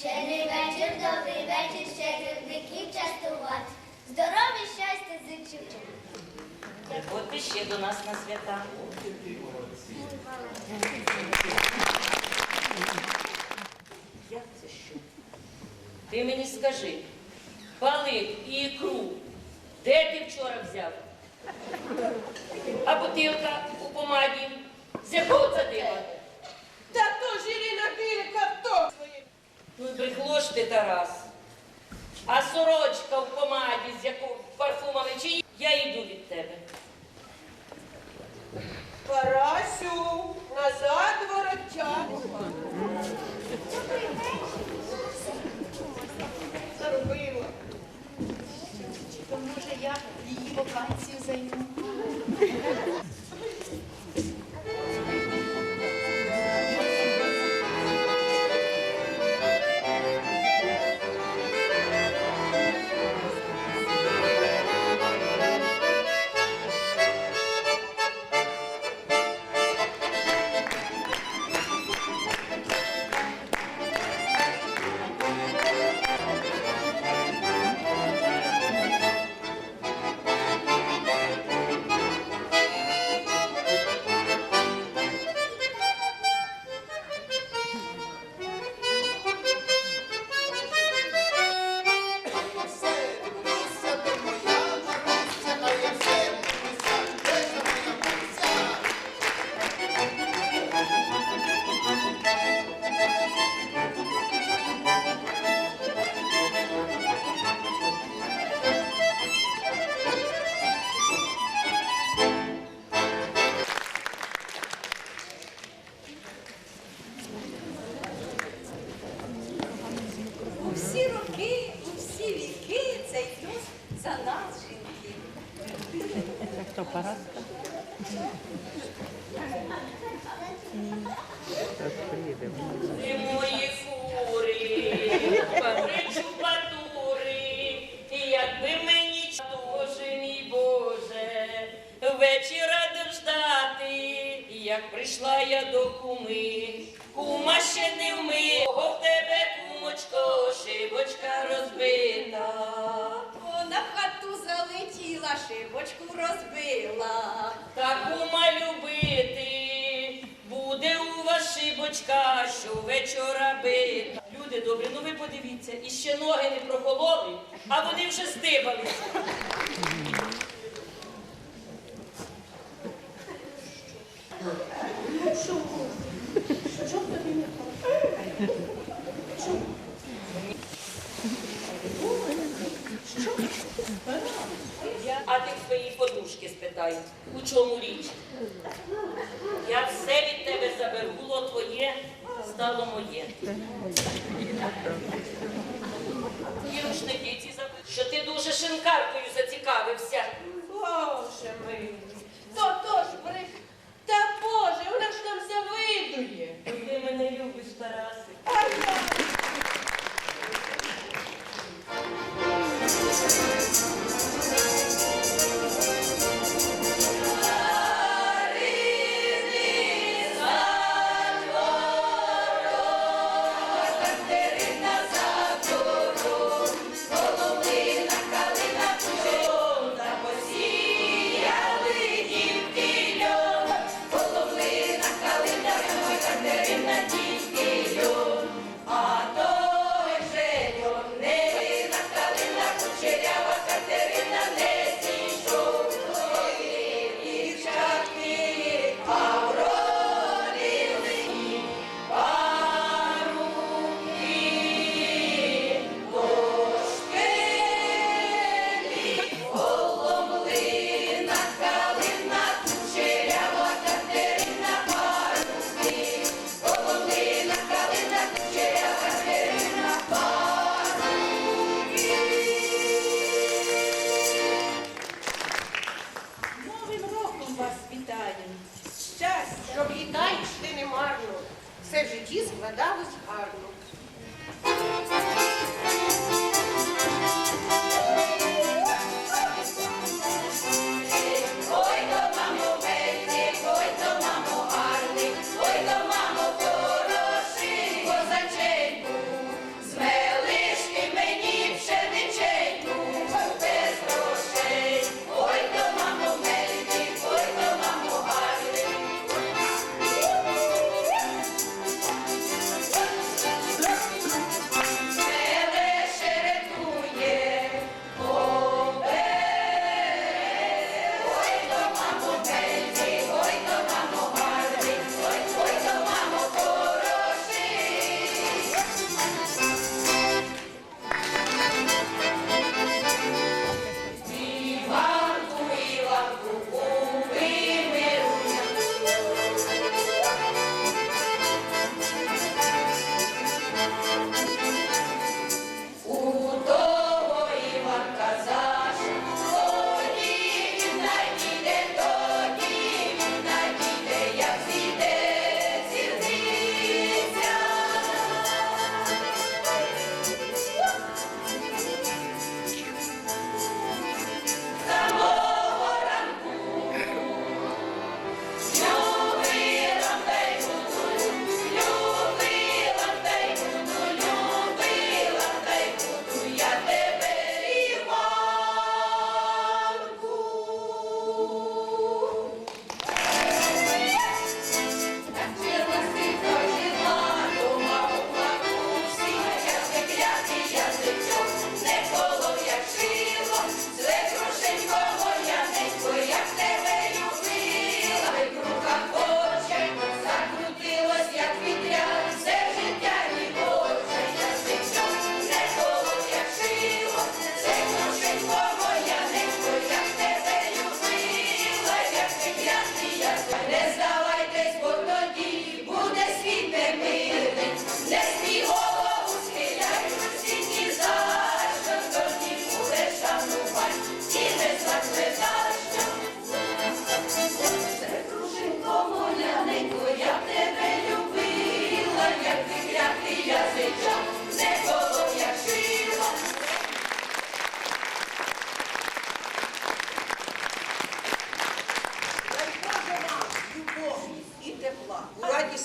Щедрий вечір, добрий вечір, щедрівників частувати. Здоров'я, щастя, зичу. Приходьте ще до нас на свята. Як це що? Ти мені скажи, палик і ікру, де ти вчора взяв? А бутилка у помаді, з якого це дива? Та то ж Ірина Білика то своє. Ну і брехло ти, Тарас. А сорочка в помаді, з якого парфумами чи я йду від тебе. Залетіла, шибочку розбила. Та кума любити, буде у вас шибочка, що вечора бита. Люди добрі, ну ви подивіться, іще ноги не прохололи, а вони вже здибалися. А ти в своїй подружки у чому річ? Я все від тебе заберу, було твоє, стало моє. І рушники ці заберу, що ти дуже шинкаркою зацікавився. Боже мій. То то ж брех. Та Боже, вона ж там завидує. Ти мене любиш, Тарасик. А я.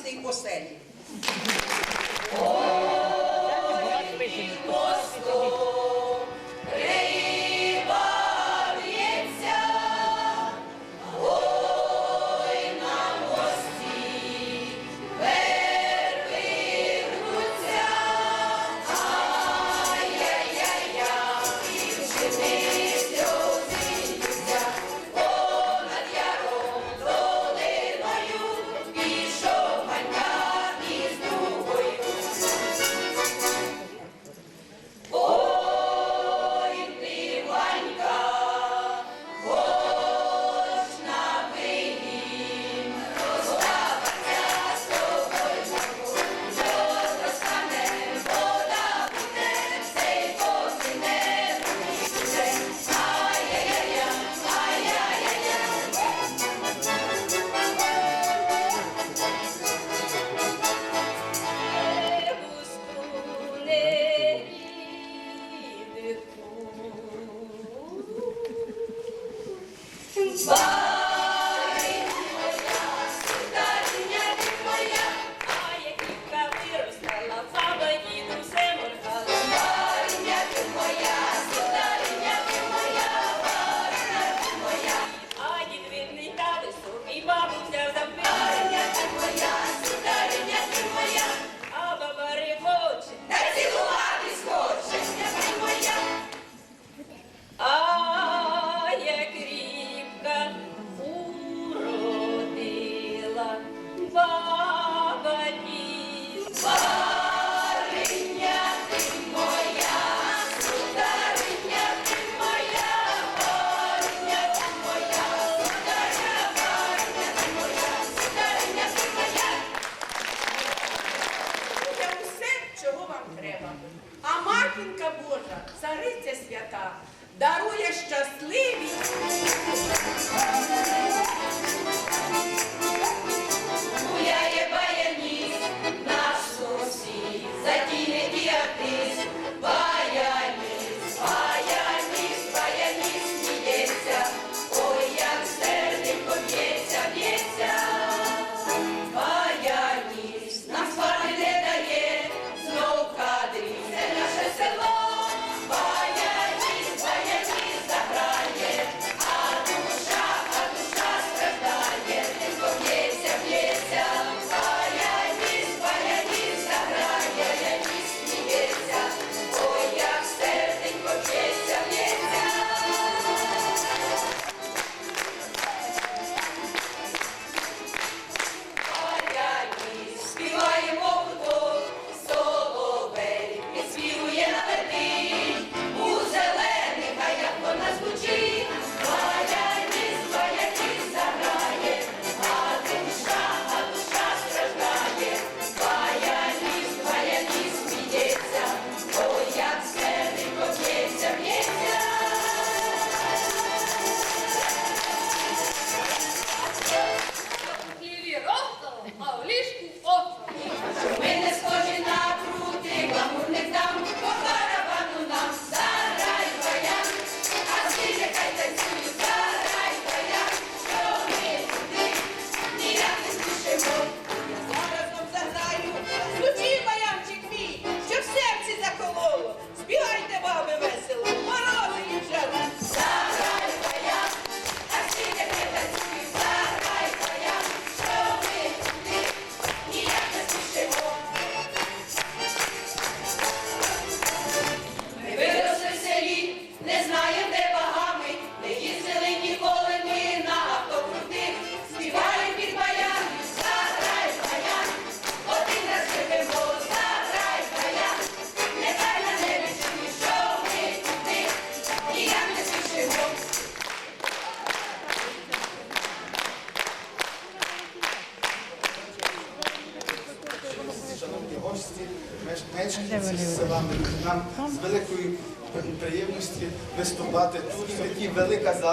tem Cocelli. Whoa!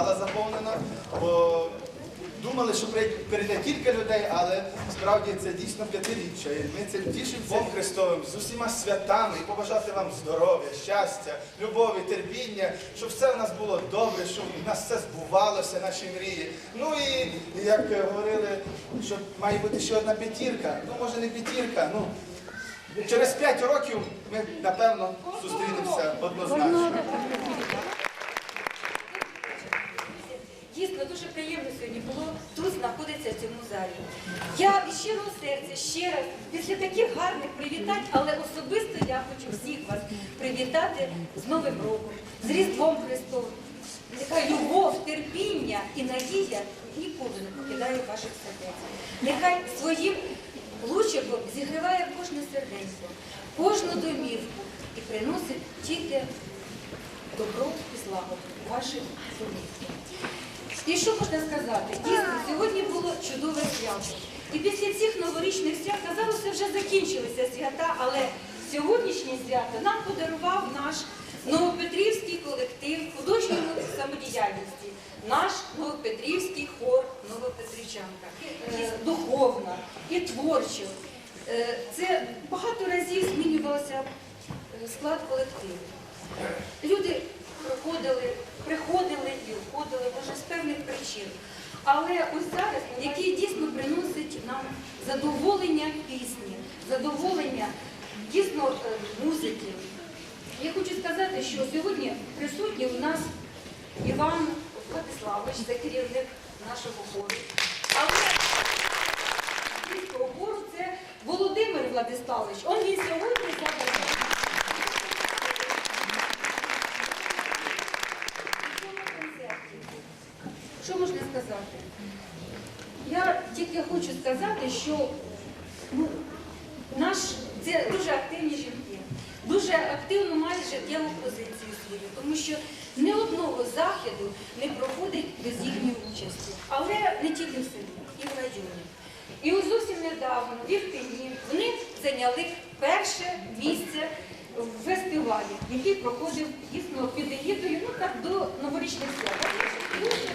Зала заповнена. Бо думали, що прийде- кілька людей, але справді це дійсно п'ятиріччя. І ми цим тішимо Богом Христовим з усіма святами і побажати вам здоров'я, щастя, любові, терпіння, щоб все в нас було добре, щоб в нас все збувалося, наші мрії. Ну і як говорили, що має бути ще одна п'ятірка. Ну, може не п'ятірка, ну. Через п'ять років ми, напевно, зустрінемося однозначно. Дійсно, дуже приємно сьогодні було тут знаходитися в цьому залі. Я від щирого серця ще раз, після таких гарних привітань, але особисто я хочу всіх вас привітати з Новим роком, з Різдвом Христовим. Нехай любов, терпіння і надія ніколи не покидає ваших сердець. Нехай своїм лучиком зігріває кожне серденько, кожну домівку і приносить тільки добро і злагоду у ваших домівки. І що можна сказати? Дійсно, сьогодні було чудове свято. І після цих новорічних свят, казалося, вже закінчилися свята, але сьогоднішнє свято нам подарував наш Новопетрівський колектив художньої самодіяльності, наш Новопетрівський хор Новопетрівчанка. Духовно і творчо. Е, Це багато разів змінювався е, склад колективу. Люди проходили, приходили і уходили, може, з певних причин. Але ось зараз, який дійсно приносить нам задоволення пісні, задоволення дійсно е, музики. Я хочу сказати, що сьогодні присутній у нас Іван Владиславович, це керівник нашого хору. Але Київського хору це Володимир Владиславович. Он він сьогодні зараз. Що можна сказати? Тільки хочу сказати, що ну, наш, це дуже активні жінки, дуже активно мають життєву позицію свою, тому що ні одного заходу не проходить без їхньої участі. Але не тільки в селі, і в районі. І ось зовсім недавно в Ірпені вони зайняли перше місце фестивалі, який проходив дійсно під егідою, ну так до новорічних свят.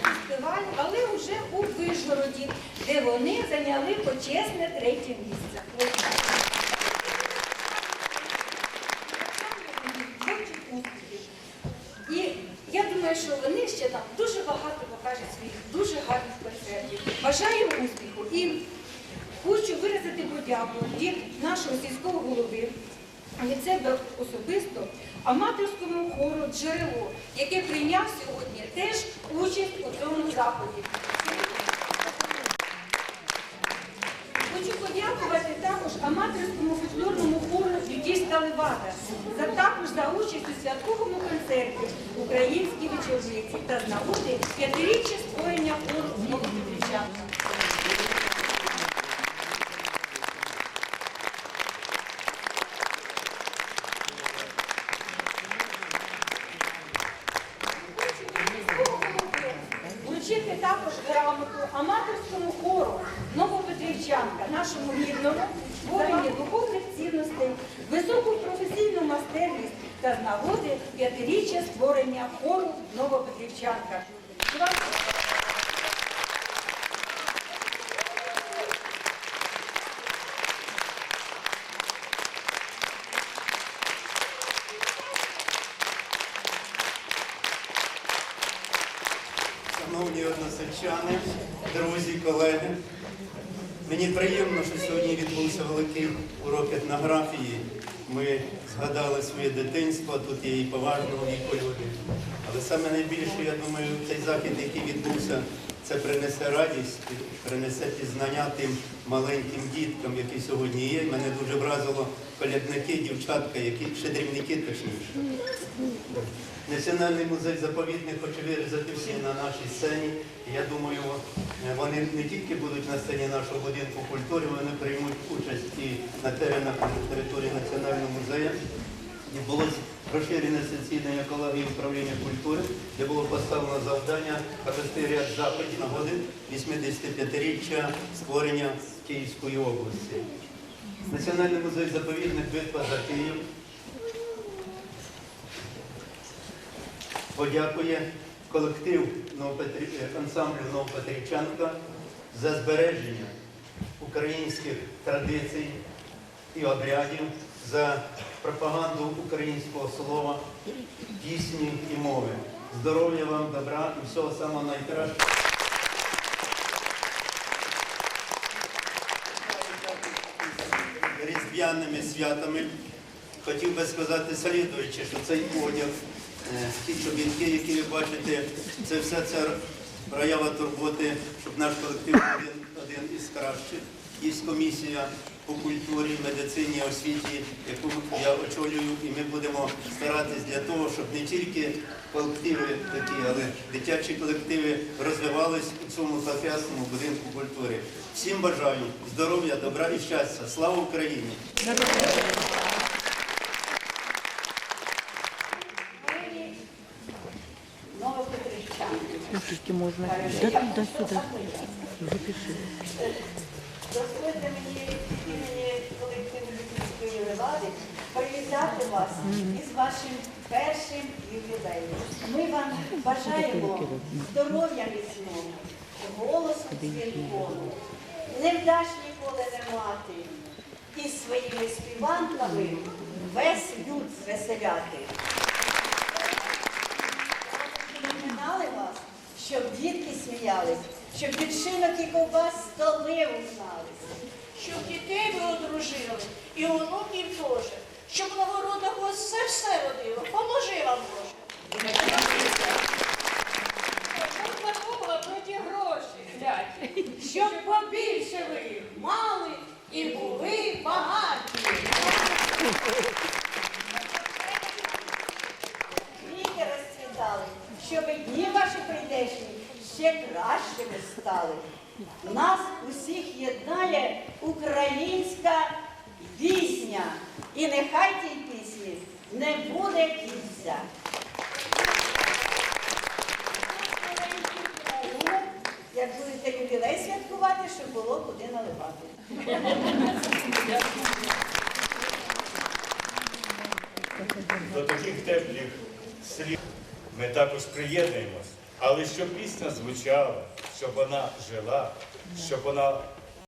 Фестиваль, але вже у Вишгороді, де вони зайняли почесне третє місце. І я думаю, що вони ще там дуже багато покажуть своїх дуже гарних концертів. Бажаю успіху і хочу виразити подяку від нашого сільського голови, від себе особисто, аматорському хору джерело, яке прийняв сьогодні теж участь у цьому заході. Хочу подякувати також аматорському фольклорному хору Юдійська Левада за також за участь у святковому концерті Українські вечорниці та з нагоди п'ятиріччя створення хору Новопетрівчанка. Вручити також грамоту аматорському хору Новопетрівчанка, нашому гідному створення духовних цінностей, високу професійну майстерність та з нагоди п'ятиріччя створення хору Новопетрівчанка. Вам Шановні односельчани, друзі, колеги, мені приємно, що сьогодні відбувся великий урок етнографії. Ми згадали своє дитинство, тут є і поважного віку люди. Але саме найбільше, я думаю, цей захід, який відбувся, це принесе радість, принесе пізнання тим маленьким діткам, які сьогодні є. Мене дуже вразило колядники, дівчатка, які щедрівники точніше. Національний музей заповідник хоче вирізати всі на нашій сцені. Я думаю, вони не тільки будуть на сцені нашого будинку культури, вони приймуть участь і на теренах на території Національного музею. Відбулося розширене засідання колегії управління культури, де було поставлено завдання провести ряд заходів нагоди 85-річчя створення Київської області. Національний музей заповідник Битва за Київ подякує колектив е, ансамблю Новопетрівчанка за збереження українських традицій і обрядів, за пропаганду українського слова, пісні і мови. Здоров'я вам, добра і всього самого найкращого. Різдвяними святами хотів би сказати слідуючи, що цей одяг, е, ті чобітки, які ви бачите, це все це проява турботи, щоб наш колектив один, один із кращих. Є комісія по культурі, медицині, освіті, яку я очолюю, і ми будемо старатись для того, щоб не тільки колективи такі, але дитячі колективи розвивались у цьому прекрасному будинку культури. Всім бажаю здоров'я, добра і щастя. Слава Україні! Скільки можна? Да туди, сюди. Запиши. Дозвольте мені колективу Львівської Левади привітати вас із вашим першим ювілеєм. Ми вам бажаємо здоров'я міцного, голосу дзвінкого, невдач ніколи не мати і своїми співанками весь люд звеселяти. Наминали вас, щоб дітки сміялись, щоб від і ковбас столи узнались. Щоб дітей ви одружили, і онуків теж. Щоб на городах у вас все все родило. Поможи вам Боже. Щоб забула про ті гроші, щоб побільше ви їх мали і були багаті. Віки розцвітали, щоб дні ваші прийдешні ще кращими стали. Нас усіх єднає українська пісня. І нехай тій пісні не буде кінця. Як будете ювілей святкувати, щоб було куди наливати. До таких теплих слів ми також приєднуємось. Але щоб пісня звучала, щоб вона жила, щоб вона